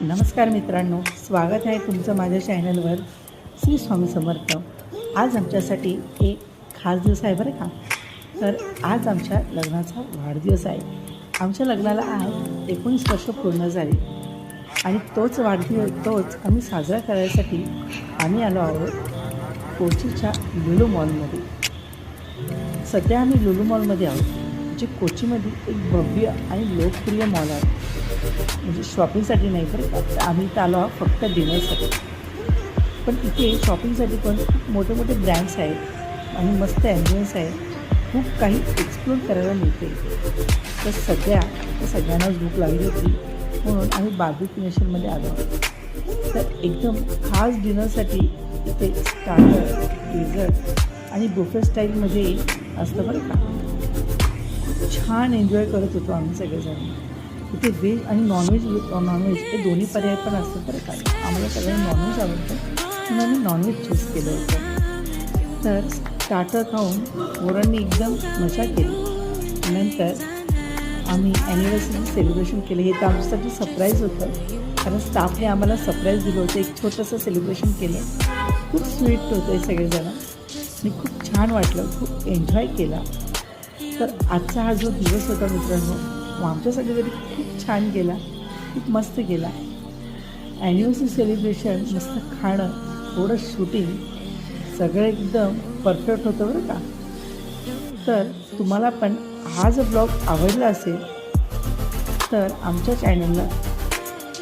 नमस्कार मित्रांनो स्वागत आहे तुमचं माझ्या चॅनलवर श्री स्वामी समर्थ. आज आमच्यासाठी एक खास दिवस आहे बरं का? तर आज आमच्या लग्नाचा वाढदिवस आहे. आमच्या लग्नाला आज एकोणीस वर्ष पूर्ण झाली. आणि तोच वाढदिवस तोच आम्ही साजरा करायसाठी आम्ही आलो आहोत कोचीच्या लुलू मॉलमध्ये. सध्या आम्ही लुलू मॉलमध्ये आहोत. जे कोचीमध्ये एक भव्य आणि लोकप्रिय मॉल आहे. म्हणजे शॉपिंगसाठी नाही बरं का तर आम्ही इथं आलो आहोत फक्त डिनरसाठी पण इथे शॉपिंगसाठी पण खूप मोठे मोठे ब्रँड्स आहेत आणि मस्त ॲम्बियन्स आहे. खूप काही एक्सप्लोर करायला मिळते. तर सध्या तर सगळ्यांनाच भूक लागली होती म्हणून आम्ही बार्बी नेशनमध्ये आलो तर एकदम खास डिनरसाठी इथे स्टार्टर डेझर्ट आणि बुफे स्टाईलमध्ये असतं बरं का. छान एन्जॉय करत होतो आम्ही सगळेजण. इथे व्हेज आणि नॉनव्हेज नॉनव्हेज हे दोन्ही पर्याय पण असतात तर काय आम्हाला सगळ्यांना नॉनव्हेज आवडतं. म्हणून आम्ही नॉनव्हेज चूज केलं होतं. तर स्टार्टर खाऊन पोरांनी एकदम मजा केली. नंतर आम्ही ॲनिव्हर्सरी सेलिब्रेशन केलं. हे तर आमच्यासाठी सरप्राईज होतं. कारण स्टाफने आम्हाला सरप्राईज दिलं होतं. एक छोटंसं सेलिब्रेशन केलं. खूप स्वीट होतं हे सगळेजण. आणि खूप छान वाटलं. खूप एन्जॉय केला. तर आजचा हा जो दिवस होता मित्रांनो आमच्यासाठी तरी खूप छान गेला खूप मस्त गेला. ॲनिव्हर्सरी सेलिब्रेशन मस्त खाणं थोडं शूटिंग सगळं एकदम परफेक्ट होतं बरं का. तर तुम्हाला पण हा जर ब्लॉग आवडला असेल तर आमच्या चॅनलला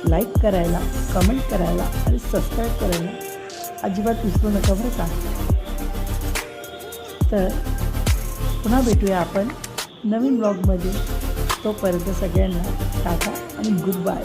लाईक करायला कमेंट करायला आणि सबस्क्राईब करायला अजिबात विसरू नका बरं का. तर पुन्हा भेटूया आपण नवीन ब्लॉगमध्ये. तोपर्यंत सगळ्यांना टाटा आणि गुड बाय